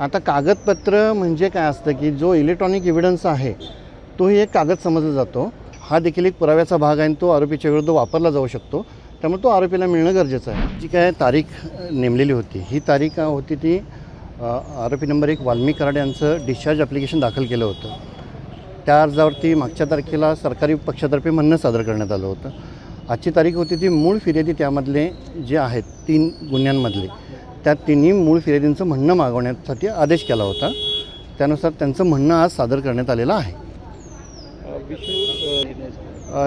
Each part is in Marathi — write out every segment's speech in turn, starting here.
आता कागदपत्र म्हणजे काय असतं की जो इलेक्ट्रॉनिक एव्हिडन्स आहे तोही एक कागद समजला जातो. हा देखील एक पुराव्याचा भाग आहे आणि तो आरोपीच्या विरुद्ध वापरला जाऊ शकतो. त्यामुळे तो आरोपीला मिळणं गरजेचं आहे. जी काय तारीख नेमलेली होती ही तारीख होती ती आरोपी नंबर एक वाल्मी कराड यांचं डिस्चार्ज ॲप्लिकेशन दाखल केलं होतं. त्या अर्जावरती मागच्या तारखेला सरकारी पक्षातर्फे म्हणणं सादर करण्यात आलं होतं. आजची तारीख होती ती मूळ फिर्यादी त्यामधले जे आहेत तीन गुन्ह्यांमधले. त्या तिन्ही मूळ फिर्यादींचं म्हणणं मागवण्यासाठी आदेश केला होता. त्यानुसार त्यांचं म्हणणं आज सादर करण्यात आलेलं आहे.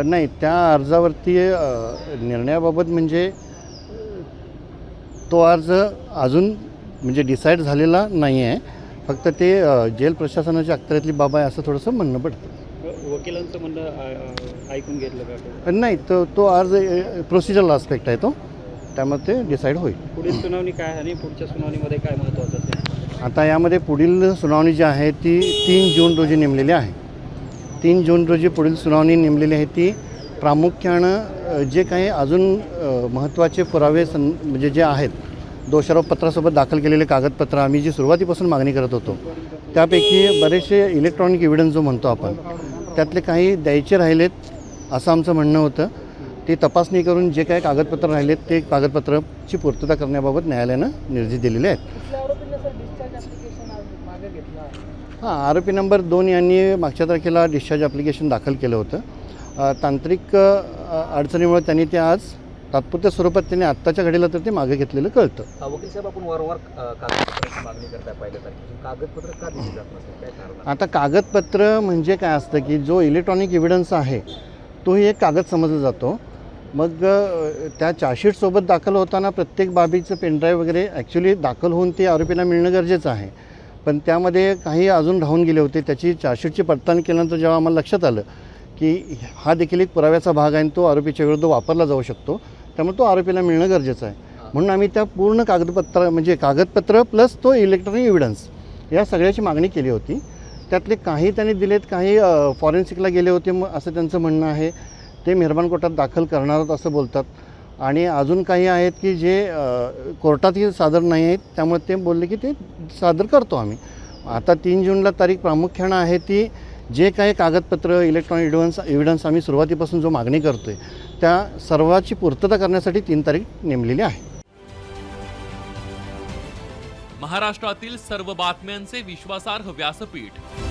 नाही त्या अर्जावरती निर्णयाबाबत म्हणजे तो अर्ज अजून म्हणजे डिसाईड झालेला नाही आहे फक्त ते जेल प्रशासनाच्या अखत्यारीतली बाब आहे असं थोडंसं म्हणणं पडतं. वकिलांचं म्हणणं ऐकून घेतलं का? नाही तो तो अर्ज प्रोसिजरल आस्पेक्ट आहे तो. त्यामुळे ते डिसाईड होईल. पुढील सुनावणी काय आणि पुढच्या सुनावणीमध्ये काय महत्त्वाचं असेल? आता यामध्ये पुढील सुनावणी जी आहे ती तीन जून रोजी नेमलेली आहे. तीन जून रोजी पुढील सुनावणी नेमलेली आहे ती प्रामुख्यानं जे काही अजून महत्त्वाचे पुरावे सं म्हणजे जे आहेत दोषारोप पत्रासोबत दाखल केलेले कागदपत्र आम्ही जी सुरुवातीपासून मागणी करत होतो त्यापैकी बरेचसे इलेक्ट्रॉनिक एव्हिडन्स जो म्हणतो आपण त्यातले काही द्यायचे राहिलेत असं आमचं म्हणणं होतं. ते तपासणी करून जे काही कागदपत्र राहिलेत ते कागदपत्राची पूर्तता करण्याबाबत न्यायालयानं निर्देश दिलेले आहेत. हां आरोपी नंबर दोन यांनी मागच्या तारखेला डिस्चार्ज ॲप्लिकेशन दाखल केलं होतं. तांत्रिक अडचणीमुळे त्यांनी ते आज तात्पुरत्या स्वरूपात त्यांनी आत्ताच्या घडीला तर ते मागे घेतलेलं कळतं. हा, वकील साहेब आपण वारंवार कागदपत्राची मागणी कागदपत्र का दिली जात काय? आता कागदपत्र म्हणजे काय असतं की जो इलेक्ट्रॉनिक एव्हिडन्स आहे तोही एक कागद समजला जातो. मग त्या चार्जशीटसोबत दाखल होताना प्रत्येक बाबीचं पेनड्राईव्ह वगैरे ॲक्च्युली दाखल होऊन ते आरोपीला मिळणं गरजेचं आहे. पण त्यामध्ये काही अजून राहून गेले होते. त्याची चार्जशीटची पडताळणी केल्यानंतर जेव्हा आम्हाला लक्षात आलं की हा देखील एक पुराव्याचा भाग आहे आणि तो आरोपीच्या विरुद्ध वापरला जाऊ शकतो त्यामुळे तो आरोपीला मिळणं गरजेचं आहे. म्हणून आम्ही त्या पूर्ण कागदपत्र म्हणजे कागदपत्र प्लस तो इलेक्ट्रॉनिक एव्हिडन्स या सगळ्याची मागणी केली होती. त्यातले काही त्यांनी दिलेत काही फॉरेन्सिकला गेले होते मग असं त्यांचं म्हणणं आहे. ते मेहरबान कोर्टात दाखल करणार आहोत असं बोलतात. आणि अजून काही आहेत की जे कोर्टातही सादर नाही आहेत त्यामुळे ते बोलले की ते सादर करतो आम्ही. आता तीन जूनला तारीख प्रामुख्यानं आहे ती जे काही कागदपत्र इलेक्ट्रॉनिक एडव्हान्स एव्हिडन्स आम्ही सुरुवातीपासून जो मागणी करतो आहे त्या सर्वाची पूर्तता करण्यासाठी तीन तारीख नेमलेली आहे. महाराष्ट्रातील सर्व बातम्यांचे विश्वासार्ह व्यासपीठ